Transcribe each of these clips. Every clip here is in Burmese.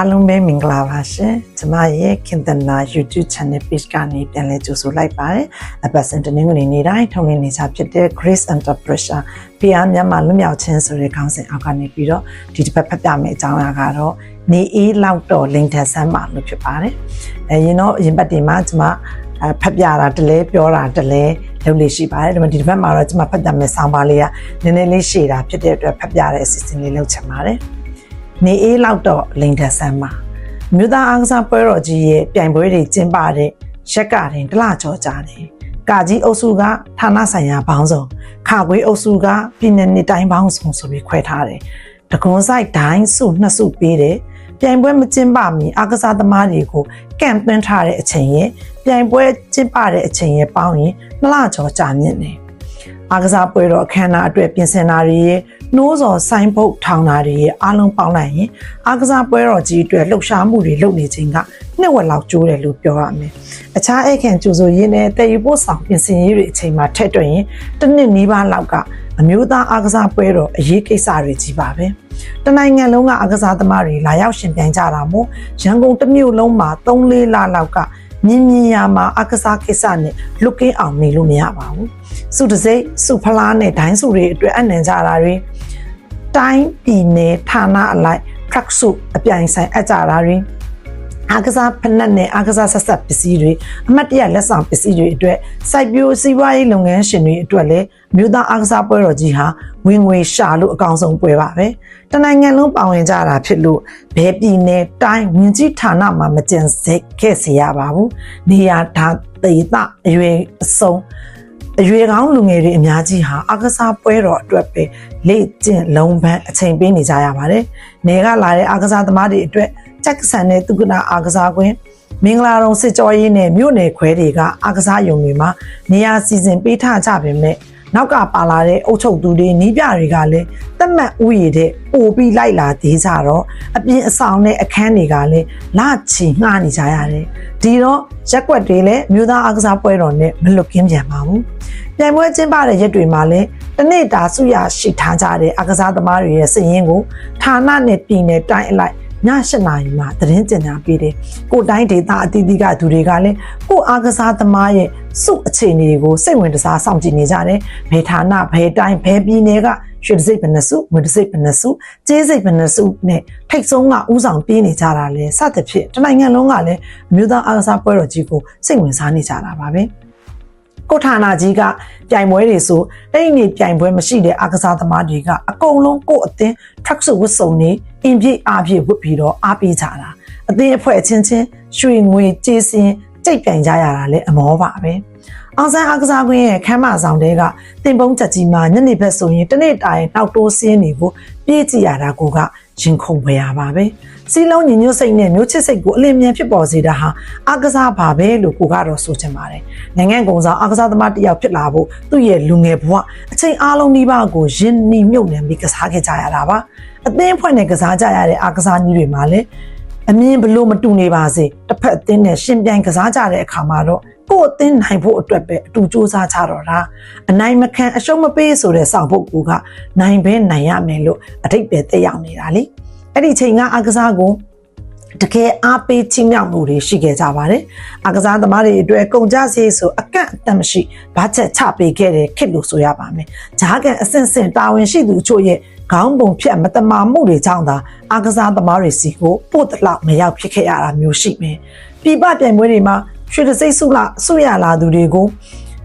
အားလုံးပဲမင်္ဂလာပါရှင်ကျမရဲ့ခင်တနာ YouTube channel page ကနေပြန်လည်ကြိုဆိုလိုက်ပါတယ်အပတ်စဉ်တနင်္ဂနွေနေ့တိုင်းထုံနေနေကြဖြစ်တဲ့ Grace Under Pressure ပြန်မြန်မာလွတ်မြောက်ခြင်းဆိုတဲ့ခေါင်းစဉ်အောက်ကနေပြီးတော့ဒီတစ်ပတ်ဖတ်ပြမယ့်အကြောင်းအရာကတော့နေအေးလောက်တော့လိန်ထက်ဆန်းပါလို့ဖြစ်ပါတယ်အဲရင်တော့ရင်ပတ်ဒီမှာကျမအဖတ်ပြတာတလဲပြောတာတလဲလုပ်လို့ရှိပါတယ်ဒါပေမဲ့ဒီတစ်ပတ်မှာတော့ကျမဖတ်ပြမယ့်ဆောင်းပါးလေးကနည်းနည်းလေးရှည်တာဖြစ်တဲ့အတွက်ဖတ်ပြတဲ့အစီအစဉ်လေးလုပ်ချင်ပါတယ် နေအေးလောက်တော့လိန်တက်ဆန်းမှာမြို့သားအားကစားပွဲတော်ကြီးရဲ့ပြိုင်ပွဲတွေကျင်းပတဲ့ရက်ကတင်တလကြောကြတယ်။ကာကြီးအုပ်စုကဌာနဆိုင်ရာဘောင်းဆောင်ခါခွေးအုပ်စုကပြည်내နှစ်တိုင်းဘောင်းဆောင်ဆိုပြီးခွဲထားတယ်။တကွန်ဆိုင်ဒိုင်းစုနှစ်စုပေးတယ်။ပြိုင်ပွဲမကျင်းပမီအားကစားသမားတွေကိုကန့်သွင်းထားတဲ့အချိန်ရဲ့ပြိုင်ပွဲကျင်းပတဲ့အချိန်ရဲ့ပေါင်းရင်နှစ်လကျော်ကြာမြင့်တယ်။ အားကစားပွဲတော်အခမ်းအနားအတွက်ပြင်ဆင်တာတွေရဲ့နှိုးဆော်ဆိုင်းပုတ်ထောင်တာတွေရဲ့အားလုံးပေါင်းလိုက်ရင်အားကစားပွဲတော်ကြီးအတွက်လှုပ်ရှားမှုတွေလုပ်နေခြင်းကနှစ်ဝက်လောက်ကျိုးတယ်လို့ပြောရမယ်။အခြားအိတ်ခံကြိုဆိုရင်းနဲ့တည်ယူပို့ဆောင်ပြင်ဆင်ရေးတွေအချိန်မှာထည့်တွက်ရင်တစ်နှစ်နီးပါးလောက်ကအမျိုးသားအားကစားပွဲတော်အရေးကိစ္စတွေကြီးပါပဲ။တနိုင်ငံလုံးကအားကစားသမားတွေလာရောက်ရှင်ပြိုင်ကြတာမို့ရန်ကုန်တစ်မြို့လုံးမှာ3-4လလောက်က မြင်းမြင်းရမှာအားကစားကိစ္စနဲ့လွတ်ကင်းအောင်နေလို့မရပါဘူး။စုတစိမ့်စုဖလားနဲ့ဒိုင်းစုတွေအတွက်အနှံကြတာတွေတိုင်းပြည်နယ်ဌာနအလိုက် track suit အပြိုင်ဆိုင်အပ်ကြတာတွေ အားကစားဖနက်နဲ့အားကစားဆက်ဆက်ပစ္စည်းတွေအမတ်တရလက်ဆောင်ပစ္စည်းတွေအတွက်စိုက်ပျိုးစီးပွားရေးလုပ်ငန်းရှင်တွေအတွက်လည်းမြို့သားအားကစားပွဲတော်ကြီးဟာဝင်ငွေရှာလို့အကောင်ဆုံးပွဲပါပဲတနိုင်ငံလုံးပါဝင်ကြတာဖြစ်လို့ဘယ်ပြည်နယ်တိုင်းဝင်ကြီးဌာနမှာမကျန်စေခဲ့စေရပါဘူးနေရာဒါဒေသအရွယ်အစုံအရွယ်ကောင်းလူငယ်တွေအများကြီးဟာအားကစားပွဲတော်အတွက်ပဲလေ့ကျင့်လုံးပန်းအချိန်ပေးနေကြရပါတယ်။နေကလာတဲ့အားကစားသမားတွေအတွက် ကြက်ကဆန်တဲ့သူကနာအားကစားကွင်းမင်္ဂလာတော်စစ်ကြောရေးနဲ့မြို့နယ်ခွဲတွေကအားကစားရုံတွေမှာနေရာစီစဉ်ပေးထားကြပေမဲ့နောက်ကပါလာတဲ့အုတ်ချုပ်သူတွေနီးပြတွေကလည်းတတ်မှတ်ဥယျာဉ်တဲ့ပို့ပြီးလိုက်လာသေးကြတော့အပြင်အဆောင်နဲ့အခန်းတွေကလည်းလချီငှားနေကြရတယ်ဒီတော့ရက်ွက်တွေလည်းမြို့သားအားကစားပွဲတော်နဲ့မလွတ်ကင်းပြန်ပါဘူးပြိုင်ပွဲကျင်းပတဲ့ရက်တွေမှာလည်းတစ်နေ့တာစုရရှိထားကြတဲ့အားကစားသမားတွေရဲ့စည်ရင်းကိုဌာနနဲ့ပြည်နယ်တိုင်းအလိုက် ည7နာရီမှာသတင်းကြေညာပေးတယ်။ကိုတိုင်းဒေသအသီးသီးကသူတွေကလည်းကိုအားကစားသမားရဲ့စုအခြေအနေကိုစိတ်ဝင်စားစောင့်ကြည့်နေကြတယ်။ဘယ်ဌာနဘယ်တိုင်းဘယ်ပြည်နယ်ကရွှေတစိတ်ဘယ်နှစုငွေတစိတ်ဘယ်နှစုကျေးစိတ်ဘယ်နှစုနဲ့ထိတ်ဆုံးကဥဆောင်ပေးနေကြတာလဲစသဖြင့်တနိုင်ငံလုံးကလည်းအမျိုးသားအားကစားပွဲတော်ကြီးကိုစိတ်ဝင်စားနေကြတာပါပဲ။ ကိုဌာနကြီးကပြိုင်ပွဲတွေဆိုအဲ့ဒီနေ့ပြိုင်ပွဲမရှိတဲ့အားကစားသမားတွေကအကုန်လုံးကိုယ့်အသင်း track suit ဝတ်စုံနေအင်ပြည့်အားပြည့်ဝတ်ပြီးတော့အားပေးကြတာအသင်းအဖွဲ့အချင်းချင်းရွှေငွေကြေးစင်းကြိတ်ပြိုင်ကြရတာလည်းအမောပါပဲအောင်ဆန်းအားကစားကွင်းရဲ့ခမ်းမဆောင်တဲကတင်ပုံးချက်ကြီးမှာညနေဘက်ဆိုရင်တနေ့တိုင်နောက်တိုးစင်းတွေကိုပြေးကြည့်ရတာကိုက ရင်ခုန်ဖွယ်ရပါပဲစီလုံးညီညွတ်စိတ်နဲ့မျိုးချစ်စိတ်ကိုအလင်းမြန်ဖြစ်ပေါ်စေတာဟာအားကစားပါပဲလို့ကိုကတော့ဆိုချင်ပါတယ်နိုင်ငံကုံဆောင်အားကစားသမားတစ်ယောက်ဖြစ်လာဖို့သူ့ရဲ့လူငယ်ဘဝအချိန်အားလုံးဒီပါကိုရင်းနှီးမြုပ်နှံပြီးကစားခဲ့ကြရတာပါအသင်းဖွဲ့နဲ့ကစားကြရတဲ့အားကစားနည်းတွေမှာလည်းအမြင်ဘလို့မတူနေပါစေတစ်ဖက်အသင်းနဲ့ရှင်ပြိုင်ကစားကြတဲ့အခါမှာတော့ ကိုယ့်အသင်းနိုင်ဖို့အတွက်ပဲအတူစူးစမ်းကြတော့တာအနိုင်မခံအရှုံးမပေးဆိုတဲ့ဆောင်ဖို့ကူကနိုင်ပဲနိုင်ရမယ်လို့အထိတ်ပဲတက်ရောက်နေတာလေအဲ့ဒီချိန်ကအားကစားကိုတကယ်အားပေးချင်းမြောက်မှုတွေရှိခဲ့ကြပါတယ်။အားကစားသမားတွေအတွက်ကုန်ကြစည်ဆိုအကန့်အသတ်မရှိဘာချက်ချပေးခဲ့တဲ့ခစ်လို့ဆိုရပါမယ်။ဂျားကန်အဆင့်ဆင့်တာဝန်ရှိသူအချို့ရဲ့ခေါင်းပုံဖြတ်မတမာမှုတွေကြောင့်သာအားကစားသမားတွေစီကိုပို့တလောက်မရောက်ဖြစ်ခဲ့ရတာမျိုးရှိမယ်။ပြပပြိုင်ပွဲတွေမှာ ရွှေတစိမ့်စုလာစုရလာသူတွေကို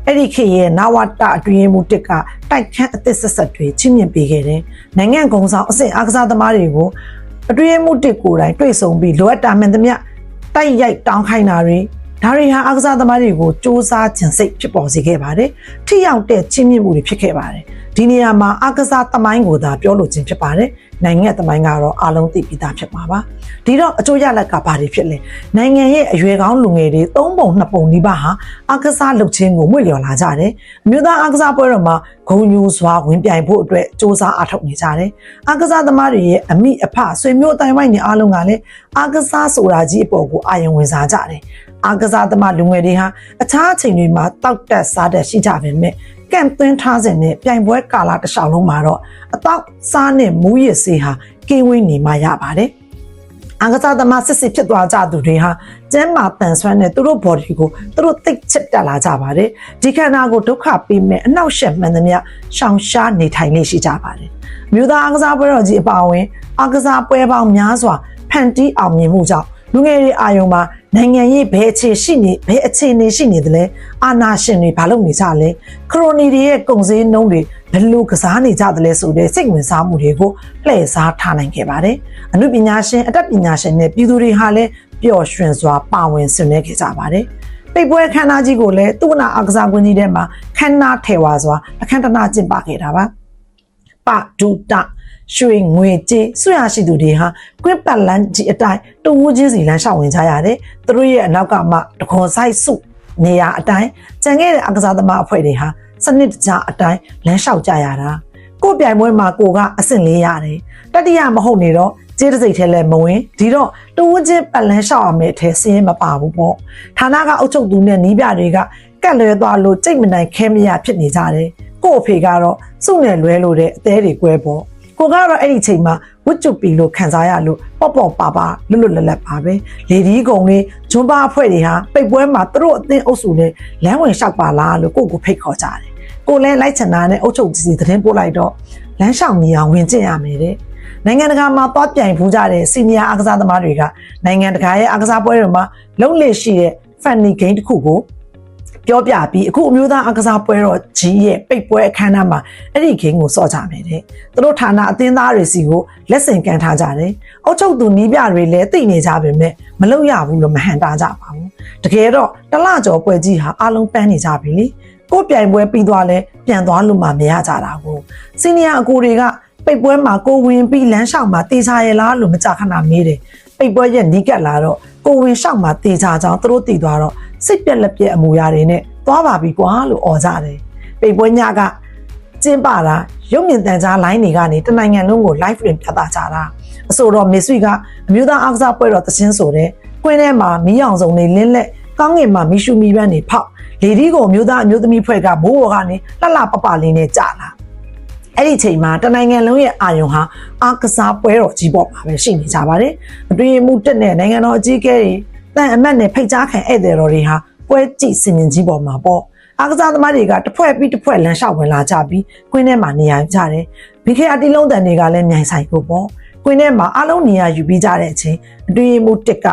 အဲ့ဒီခေတ်ရဲ့နဝတအတွင်းမှုတစ်ကတိုက်ခန်းအသစ်ဆက်ဆက်တွေချင်းမြင့်ပေးခဲ့တယ်။နိုင်ငံကုံဆောင်အဆင့်အားကစားသမားတွေကိုအတွင်းမှုတစ်ကိုယ်တိုင်တွေ့ဆုံပြီးလိုအပ်တာမှန်သမျှတိုက်ရိုက်တောင်းခိုင်းတာတွေဒါတွေဟာအားကစားသမားတွေကိုစ조사ခြင်းစိတ်ဖြစ်ပေါ်စေခဲ့ပါတယ်။ထိရောက်တဲ့ချင်းမြင့်မှုတွေဖြစ်ခဲ့ပါတယ်။ ဒီနေရာမှာအားကစားသမိုင်းကိုသာပြောလို့ခြင်းဖြစ်ပါတယ်။နိုင်ငံသမိုင်းကတော့အားလုံးသိပြီးသားဖြစ်မှာပါ။ဒီတော့အကျိုးရလက်ကဘာတွေဖြစ်လဲ။နိုင်ငံရဲ့အရွယ်ကောင်းလူငယ်တွေ၃ပုံ၂ပုံနီးပါးဟာအားကစားလုပ်ခြင်းကိုမွေ့လျော်လာကြတယ်။အမျိုးသားအားကစားပွဲတော်မှာဂုံညူစွာဝင်ပြိုင်ဖို့အတွက်စ조사အားထုတ်နေကြတယ်။အားကစားသမားတွေရဲ့အမိအဖဆွေမျိုးအတိုင်းဝိုင်းနေအားလုံးကလည်းအားကစားဆိုတာကြီးအပေါ်ကိုအာရုံဝင်စားကြတယ်။အားကစားသမားလူငယ်တွေဟာအခြားအချိန်တွေမှာတောက်တက်စားတက်ရှိကြပေမဲ့ ကန့်သွင်းထားစဉ်နဲ့ပြိုင်ပွဲကာလတစ်လျှောက်လုံးမှာတော့အတော့စားနဲ့မူးယစ်ဆေးဟာကင်းဝေးနေမှရပါတယ်အင်္ဂစားသမားစစ်စစ်ဖြစ်သွားကြသူတွေဟာကျမ်းမာတန်ဆွမ်းတဲ့သူတို့ body ကိုသူတို့သိချစ်တက်လာကြပါတယ်ဒီခန္ဓာကိုဒုက္ခပေးမဲ့အနောက်ရှက်မှန်သမျှရှောင်ရှားနေထိုင်နေရှိကြပါတယ်မြို့သားအင်္ဂစားပွဲတော်ကြီးအပါအဝင်အင်္ဂစားပွဲပေါင်းများစွာဖန်တီးအောင်မြင်မှုကြောင့်လူငယ်တွေအာယုံမှာ နိုင်ငံရေးဘယ်အခြေရှိနေဘယ်အခြေအနေရှိနေသလဲအာနာရှင်တွေဘာလုပ်နေကြလဲခရိုနီတွေရဲ့ကုံစည်းနှုံးတွေဘယ်လိုကစားနေကြသလဲဆိုတဲ့စိတ်ဝင်စားမှုတွေကိုလှည့်စားထားနိုင်ခဲ့ပါတယ်အမှုပညာရှင်အတတ်ပညာရှင်နဲ့ပြည်သူတွေဟာလည်းပျော်ရွှင်စွာပါဝင်ဆင်နွှဲခဲ့ကြပါတယ်ပိတ်ပွဲခမ်းနားကြီးကိုလည်းသူ့နာအကစားကွင်းကြီးထဲမှာခမ်းနားထဲဝါစွာအခမ်းတနာကျင်းပခဲ့တာပါပဒုတ ရွှေငွေကြေးဆွရရှိသူတွေဟာကွင်းပတ်လန်းကြီးအတိုင်းတူဝချင်းစီလမ်းလျှောက်ဝင်ကြရတယ်သူတို့ရဲ့အနောက်ကမှတခွန်ဆိုင်စုနေရာအတိုင်းကြံခဲ့တဲ့အကစားသမားအဖွဲ့တွေဟာစနစ်တကျအတိုင်းလမ်းလျှောက်ကြရတာကို့ပြိုင်ပွဲမှာကိုကအဆင့်လေးရတယ်တတိယမဟုတ်နေတော့ကျေးတစိတ်ထဲလဲမဝင်ဒီတော့တူဝချင်းပတ်လန်းလျှောက်အောင်တဲ့အထဲစင်းမပါဘူးပေါ့ဌာနကအုပ်ချုပ်သူနဲ့နီးပြတွေကကတ်လွဲသွားလို့ကြိတ်မနိုင်ခဲမရဖြစ်နေကြတယ်ကို့အဖေကတော့စုနဲ့လွဲလို့တဲ့အသေးတွေကွဲပေါ့ ကိုကတော့အဲ့ဒီချိန်မှာဝတ်ကျွပီလို့ခံစားရလို့ပေါ့ပေါ့ပါပါလွတ်လွတ်လပ်လပ်ပါပဲလေဒီကုံလေးဂျွန်ပါအဖွဲ့တွေဟာပိတ်ပွဲမှာသူတို့အသင်းအုပ်စုနဲ့လမ်းဝင်လျှောက်ပါလားလို့ကိုကိုဖိတ်ခေါ်ကြတယ်ကိုလည်းလိုက်ချင်တာနဲ့အုပ်ချုပ်စီသတင်းပို့လိုက်တော့လမ်းလျှောက်နေအောင်ဝင်ကျင့်ရမယ်တဲ့နိုင်ငံတကာမှာသွားပြိုင်ဖူးကြတဲ့စီနီယာအားကစားသမားတွေကနိုင်ငံတကာရဲ့အားကစားပွဲတွေမှာလုံးလက်ရှိတဲ့ funny game တစ်ခုကို ပြောပြပြီးအခုအမျိုးသားအကစားပွဲတော်ကြီးရဲ့ပိတ်ပွဲအခမ်းအနားမှာအဲ့ဒီဂိမ်းကိုစော့ကြမယ်တဲ့သူတို့ဌာနအသင်းသားတွေစီကိုလက်ဆင့်ကမ်းထားကြတယ်အုတ်ချုပ်သူနီးပြတွေလည်းသိနေကြပေမဲ့မလုပ်ရဘူးလို့မဟန်တာကြပါဘူးတကယ်တော့တလကျော်ပွဲကြီးဟာအလုံးပန်းနေကြပြီလေကိုပြိုင်ပွဲပြီးသွားလဲပြန်သွားလို့မှမရကြတာကိုစီနီယာအကိုတွေကပိတ်ပွဲမှာကိုဝင်ပြီးလမ်းလျှောက်မှာတေချာရလားလို့မကြခဏမေးတယ် ပိတ်ပွဲရဲ့နီးကပ်လာတော့ကိုဝင်လျှောက်မှာတေချာကြောင်းသူတို့တည်သွားတော့စိတ်ပြက်လက်ပြက်အမူအရာတွေနဲ့သွားပါပြီကွာလို့អော်ကြတယ်ပိတ်ပွဲညကကျင်းပတာရုပ်မြင်သံကြား line တွေကနေတနိုင်ငံလုံးကို live တွင်ပြသကြတာအဆိုတော့မေဆွီကအမျိုးသားအားကစားပွဲတော်သချင်းဆိုတဲ့ကွင်းထဲမှာမီးအောင်စုံနေလင်းလက်ကောင်းငင်မှာမီရှူမီပန်းနေဖောက်လေဒီကိုအမျိုးသားအမျိုးသမီးဖွဲ့ကဘိုးဘော်ကနေလှလှပပလေးနဲ့ကြာလာ အဲ့ဒီချိန်မှာတနိုင်ငံလုံးရဲ့အာယုံဟာအာကစားပွဲတော်ကြီးပေါ်မှာပဲရှိနေကြပါတယ်အတွင်းမှုတက်တဲ့နိုင်ငံတော်အကြီးအကဲတွေတန်အမတ်နဲ့ဖိတ်ကြားခံဧည့်သည်တော်တွေဟာပွဲကြည့်စင်မြင်ကြီးပေါ်မှာပေါ့အားကစားသမားတွေကတစ်ဖွဲ့ပြီးတစ်ဖွဲ့လမ်းလျှောက်ဝင်လာကြပြီးကွင်းထဲမှာနေရာယူကြတယ်ဘီခေအတီလုံးတန်တွေကလည်းမြိုင်ဆိုင်ကိုပေါ့ကွင်းထဲမှာအလုံးနေရာယူပြီးကြတဲ့အချိန်အတွင်းမှုတက်က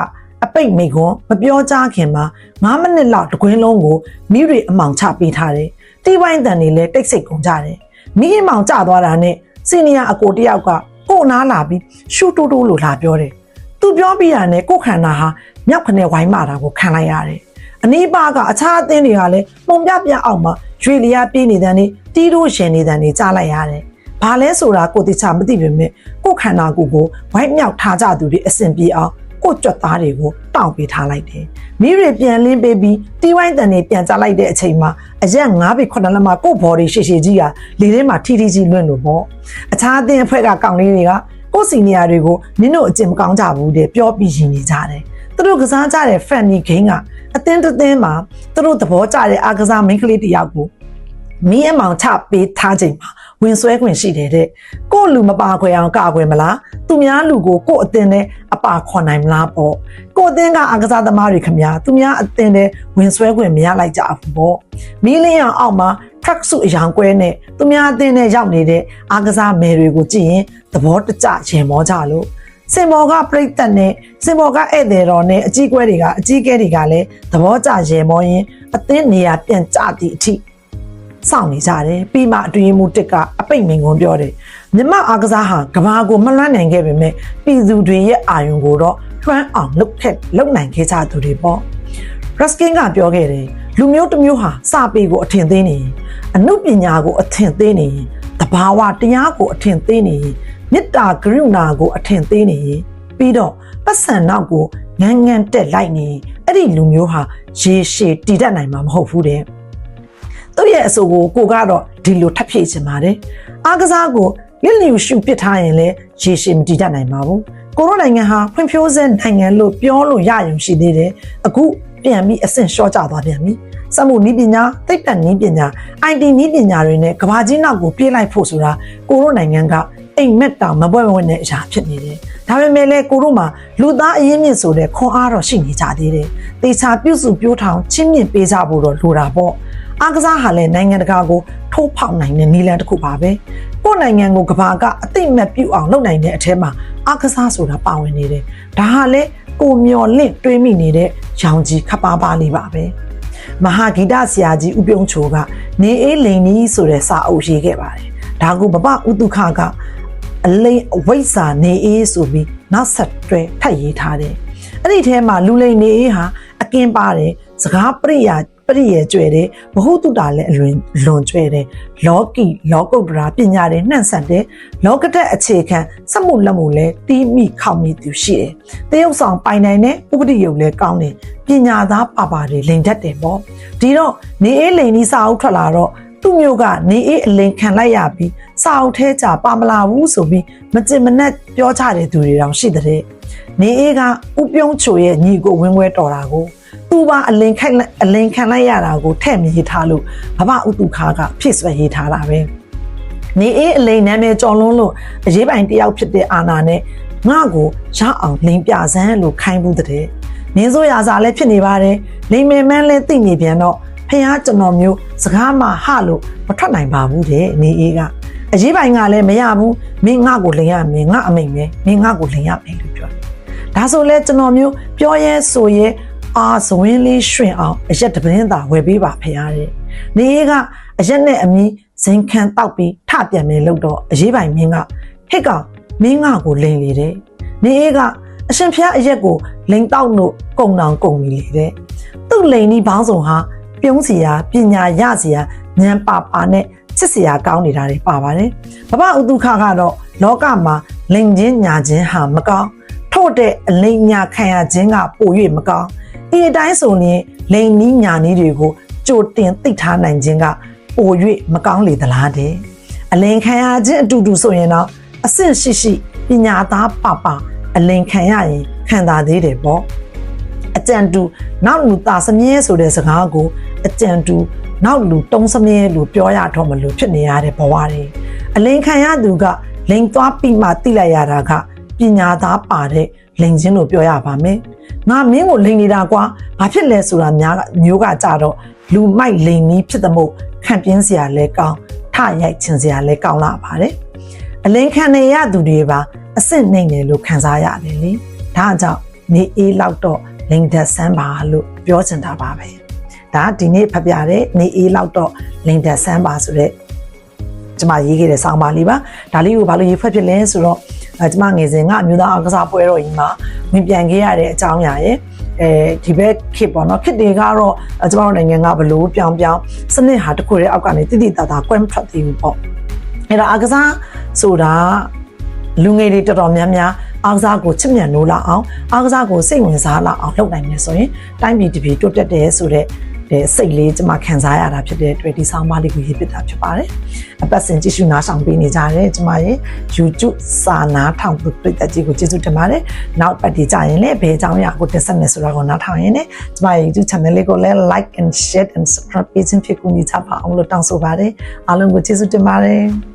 အပိတ်မိခွန်းမပြောကြခင်မှာ9မိနစ်လောက်တကွင်းလုံးကိုမိတွေအမောင်ချပေးထားတယ်တီးဝိုင်းတန်တွေလည်းတိတ်ဆိတ်ကုန်ကြတယ် မိအမောင်ကျသွားတာနဲ့စီနီယာအကိုတယောက်ကကို့နားလာပြီးရှူတူတူလို့လာပြောတယ်သူပြောပြီးတာနဲ့ကို့ခန္ဓာဟာမြောက်ခနဲ့ဝိုင်းမာတာကိုခံလိုက်ရတယ်အနီးပါကအခြားအသင်းတွေကလည်းပုံပြပြအောင်မှရွေလျားပြေးနေတဲ့နေတီးတို့ရှင်နေတဲ့နေကြားလိုက်ရတယ်။ဘာလဲဆိုတာကိုတိချာမသိပေမဲ့ကိုယ်ခန္ဓာကိုယ်ကိုဝိုက်မြောက်ထားကြသူတွေအဆင်ပြေအောင် ကိုကြွက်သားတွေကိုတောင့်ပေးထားလိုက်တယ်။မိရီပြန်လင်းပေးပြီးတီးဝိုင်းတန်တွေပြန်ကြလိုက်တဲ့အချိန်မှာအရက်9ပေ9လက်မှာကို့ဘော်တွေရှည်ရှည်ကြီးကလေထဲမှာထီထီကြီးလွင့်လို့ပေါ့။အခြားအသင်းအဖွဲ့ကကောင်လေးတွေကကိုစီနီယာတွေကိုနင်တို့အကျင့်မကောင်းကြဘူးတဲ့ပြောပြီးရင်နေကြတယ်။သူတို့ကစားကြတဲ့ Fanny Game ကအသင်းတစ်သင်းမှာသူတို့သဘောကျတဲ့အားကစားမိန်းကလေးတစ်ယောက်ကိုမင်းအမောင်ချပေးထားချိန်မှာ ဝင်ဆွဲခွင့်ရှိတယ်တဲ့ကို့လူမပါခွဲအောင်ကာကွယ်မလားသူများလူကိုကို့အသင်းနဲ့အပါခွန်နိုင်မလားပေါ့ကို့အသင်းကအားကစားသမားတွေခမများသူများအသင်းနဲ့ဝင်ဆွဲခွင့်မရလိုက်ကြဘူးပေါ့မီးလင်းအောင်အောက်မှာ track suit အယောင်ကွဲနဲ့သူများအသင်းနဲ့ရောက်နေတဲ့အားကစားမယ်တွေကိုကြည့်ရင်သဘောတကျရင်မောကြလို့စင်ဘော်ကပြိတ်သက်နဲ့စင်ဘော်ကဧည့်သည်တော်နဲ့အကြီးကွဲတွေကအကြီးကဲတွေကလည်းသဘောကျရေမောရင်အသင်းနေရာပြန်ကျသည့်အထိ စောင့်နေကြတယ်ပြီးမှအတွင်းမှုတစ်ကအပိတ်မင်ကုန်ပြောတယ်မြမအားကစားဟာကဘာကိုမလွှမ်းနိုင်ခဲ့ပေမဲ့ပြည်သူတွေရဲ့အာယုံကိုတော့လွှမ်းအောင်လုပ်ခဲ့လုပ်နိုင်ခဲ့ကြသူတွေပေါ့ရစကင်ကပြောခဲ့တယ်လူမျိုးတစ်မျိုးဟာစာပေကိုအထင်သေးနေရင်အမှုပညာကိုအထင်သေးနေရင်တဘာဝတရားကိုအထင်သေးနေရင်မေတ္တာကရုဏာကိုအထင်သေးနေရင်ပြီးတော့ပတ်စံနောက်ကိုငန်းငန်းတက်လိုက်နေအဲ့ဒီလူမျိုးဟာရေရှည်တည်တတ်နိုင်မှာမဟုတ်ဘူးတဲ့ သူ့ရဲ့အဆိုကိုကိုကတော့ဒီလိုထပ်ဖြည့်ချင်ပါတယ်အားကစားကိုလစ်လျူရှုပစ်ထားရင်လည်းရေရှည်မတည်တတ်နိုင်ပါဘူးကိုရိုနိုင်ငံဟာဖွံ့ဖြိုးဆဲနိုင်ငံလို့ပြောလို့ရရုံရှိသေးတယ်အခုပြန်ပြီးအဆင့်လျှော့ကျသွားပြန်ပြီစက်မှုနည်းပညာသိပ္ပံနည်းပညာ IT နည်းပညာတွေနဲ့ကဘာကြီးနောက်ကိုပြေးလိုက်ဖို့ဆိုတာကိုရိုနိုင်ငံကအိမ်မက်တောင်မပွဲမဝင်တဲ့အရာဖြစ်နေတယ်ဒါပေမဲ့လည်းကိုတို့မှာလူသားအရင်းမြစ်ဆိုတဲ့ခွန်အားတော့ရှိနေကြသေးတယ်တေချာပြုစုပြောထောင်ချင်းမြင့်ပေးကြဖို့တော့လိုတာပေါ့ အားကစားဟာလည်းနိုင်ငံတကာကိုထိုးဖောက်နိုင်တဲ့နည်းလမ်းတစ်ခုပါပဲကိုယ့်နိုင်ငံကိုကဘာကအသိအမှတ်ပြုအောင်လုပ်နိုင်တဲ့အထက်မှာအားကစားဆိုတာပါဝင်နေတယ်ဒါဟာလည်းကိုမျော်လင့်တွေးမိနေတဲ့ရောင်ကြီးခပ်ပါပါလေးပါပဲမဟာဂီတဆရာကြီးဦးပြုံးချိုကနေအေးလိန်နီးဆိုတဲ့စာအုပ်ရေးခဲ့ပါတယ်။ဒါကိုဘဘဥတုခကအလိန်အဝိဇ္ဇာနေအေးဆိုပြီးနောက်ဆက်တွဲထပ်ရေးထားတယ်။အဲ့ဒီထဲမှာလူလိန်နေအေးဟာအကင်းပါတယ်စကားပရိယာပ ရိယေကျွဲတယ်ဘ ഹു တုတာလည်းအလွန်လွန်ကျွဲတယ်လောကီလောကုတ္တရာပညာတွေနှံ့ဆက်တယ်လောကတက်အခြေခံစက်မှုလက်မှုလည်းတီးမိခောက်မိသူရှိတယ်တရုပ်ဆောင်ပိုင်နိုင်တဲ့ဥပဒေရုပ်လည်းကောင်းတယ်ပညာသားပါပါတွေလိန်တတ်တယ်ပေါ့ဒီတော့နေအေးလိန်ဒီစာအုပ်ထွက်လာတော့သူ့မျိုးကနေအေးအလင်ခံလိုက်ရပြီးစာအုပ်ထဲကြပါမလာဘူးဆိုပြီးမကြင်မနဲ့ပြောကြတဲ့သူတွေတောင်ရှိတဲ့နေအေးကဥပြုံးချိုရဲ့ညီကိုဝင်းဝဲတော်တာကို သူပါအလင်ခိုက်လိုက်အလင်ခံလိုက်ရတာကိုထဲ့မြည်ထားလို့ဘဘဥတုခါကဖြစ်ဆွဲရေးထားတာပဲနေအေးအလိန်နာမည်ကြော်လွန်းလို့အရေးပိုင်တယောက်ဖြစ်တဲ့အာနာနဲ့ငါ့ကိုရအောင်လိန်ပြစမ်းလို့ခိုင်းဘူးတဲ့နင်းဆိုရစာလည်းဖြစ်နေပါတယ်လိန်မယ်မန်းလည်းသိနေပြန်တော့ဖះကျွန်တော်မျိုးစကားမှဟလို့မထွက်နိုင်ပါဘူးတဲ့နေအေးကအရေးပိုင်ကလည်းမရဘူးမင်းငါ့ကိုလိန်ရမယ်ငါအမိန်ပဲမင်းငါ့ကိုလိန်ရမယ်လို့ပြောတယ်ဒါဆိုလဲကျွန်တော်မျိုးပြောရဲဆိုရဲ အာဇဝင်းလေးရွှင်အောင်အရက်တပင်းသာဝယ်ပေးပါဖရားတဲ့။နေအေးကအရက်နဲ့အမီဇင်ခံတောက်ပြီးထပြန်မယ်လို့တော့အရေးပိုင်မင်းကဟစ်ကောင်မင်းငါကိုလိန်လေတဲ့။နေအေးကအရှင်ဖျားအရက်ကိုလိန်တောက်လို့ကုံတောင်ကုံပြီလေတဲ့။သူ့လိန်ဒီဘောင်းဆောင်ဟာပြုံးစီယာပညာရစီယာဉာဏ်ပါပါနဲ့ချစ်စရာကောင်းနေတာတွေပါပါတယ်။ဘဘဥတုခကတော့လောကမှာလိန်ချင်းညာချင်းဟာမကောင်းထို့တဲ့အလိန်ညာခံရခြင်းကပို၍မကောင်းဒီ အတိုင်းဆိုရင်လိန်နီးညာနီးတွေကိုကြိုတင်သိထားနိုင်ခြင်းကပို၍မကောင်းလေသလားတဲ့အလင်ခံရခြင်းအတူတူဆိုရင်တော့အဆင့်ရှိရှိပညာသားပပအလင်ခံရရင်ခံသာသေးတယ်ပေါ့အကြံတူနောက်လူသားစမြဲဆိုတဲ့စကားကိုအကြံတူနောက်လူတုံးစမြဲလို့ပြောရတော့မလို့ဖြစ်နေရတဲ့ဘဝတွေအလင်ခံရသူကလိန်သွားပြီးမှတိလိုက်ရတာကပညာသားပါတဲ့လိန်ချင်းလို့ပြောရပါမယ် ငါမင်းကိုလိန်နေတာကွာဘာဖြစ်လဲဆိုတာများကမျိုးကကြတော့လူမိုက်လိန်နီးဖြစ်တဲ့မို့ခံပြင်းစရာလဲကောင်းထရိုက်ချင်စရာလဲကောင်းလာပါတယ်အလင်းခံနေရသူတွေပါအစ်စ်နိုင်တယ်လို့ခံစားရတယ်လေဒါကြောင့်နေအေးလောက်တော့လိန်သက်ဆန်းပါလို့ပြောချင်တာပါပဲဒါဒီနေ့ဖတ်ပြတဲ့နေအေးလောက်တော့လိန်သက်ဆန်းပါဆိုတဲ့ကျမရေးခဲ့တဲ့ဆောင်းပါလေးပါဒါလေးကိုဘာလို့ရေးဖတ်ဖြစ်လဲဆိုတော့ အဲကျမငယ်စဉ်ကအမျိုးသားအကစားပွဲတော်ကြီးမှာဝင်ပြန်ခဲ့ရတဲ့အကြောင်းအရာရဲ့အဲဒီဘက်ခစ်ပေါ့နော်ခစ်တွေကတော့အဲကျမတို့နိုင်ငံကဘလို့ပြောင်းပြောင်းစနစ်ဟာတစ်ခုတည်းအောက်ကနေတိတိတသာကွဲမထွက်သေးဘူးပေါ့အဲ့တော့အကစားဆိုတာလူငယ်တွေတော်တော်များများအားကစားကိုချစ်မြတ်နိုးလာအောင်အားကစားကိုစိတ်ဝင်စားလာအောင်လုပ်နိုင်မယ်ဆိုရင်တိုင်းပြည်တစ်ပြည်တိုးတက်တယ်ဆိုတဲ့တဲ့ စိတ်လေးကျွန်မခံစားရတာဖြစ်တဲ့တွေ့ဒီဆောင်းပါးလေးကိုရေးပြတာဖြစ်ပါတယ်။အပတ်စဉ်ကြည့်ရှုနားဆောင်ပေးနေကြတဲ့ကျွန်မရဲ့ YouTube စာနာထောင်တွေ့တဲ့ကြီးကိုကျေးဇူးတင်ပါတယ်။နောက်ပတ်ဒီကြရင်လည်းဘယ်အကြောင်းအရာကိုတက်ဆက်မယ်ဆိုတာကိုနားထောင်ရင်လည်းကျွန်မရဲ့ YouTube channel လေးကိုလည်း like and share and subscribe ပေးခြင်းဖြစ်ကူညီချပါအောင်လို့တောင်းဆိုပါတယ်။အားလုံးကိုကျေးဇူးတင်ပါတယ်။